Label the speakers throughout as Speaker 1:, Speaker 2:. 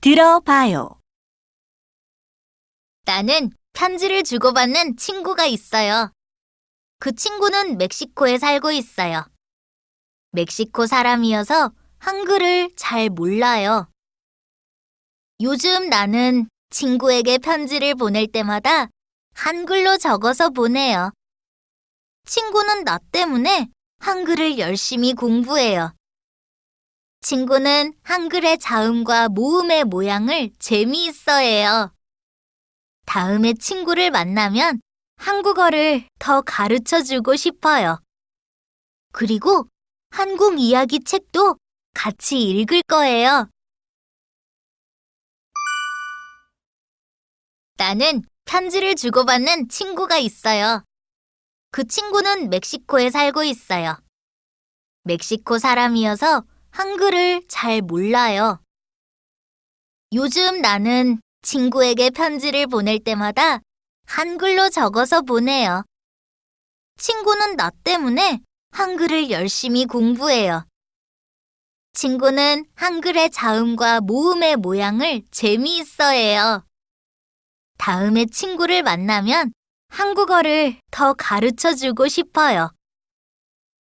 Speaker 1: 들어봐요.
Speaker 2: 나는 편지를 주고받는 친구가 있어요. 그 친구는 멕시코에 살고 있어요. 멕시코 사람이어서 한글을 잘 몰라요. 요즘 나는 친구에게 편지를 보낼 때마다 한글로 적어서 보내요. 친구는 나 때문에 한글을 열심히 공부해요. 친구는 한글의 자음과 모음의 모양을 재미있어 해요. 다음에 친구를 만나면 한국어를 더 가르쳐 주고 싶어요. 그리고 한국 이야기 책도 같이 읽을 거예요. 나는 편지를 주고받는 친구가 있어요. 그 친구는 멕시코에 살고 있어요. 멕시코 사람이어서 한글을 잘 몰라요. 요즘 나는 친구에게 편지를 보낼 때마다 한글로 적어서 보내요. 친구는 나 때문에 한글을 열심히 공부해요. 친구는 한글의 자음과 모음의 모양을 재미있어 해요. 다음에 친구를 만나면 한국어를 더 가르쳐 주고 싶어요.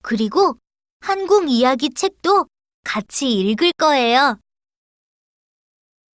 Speaker 2: 그리고 한국 이야기 책도 같이 읽을 거예요.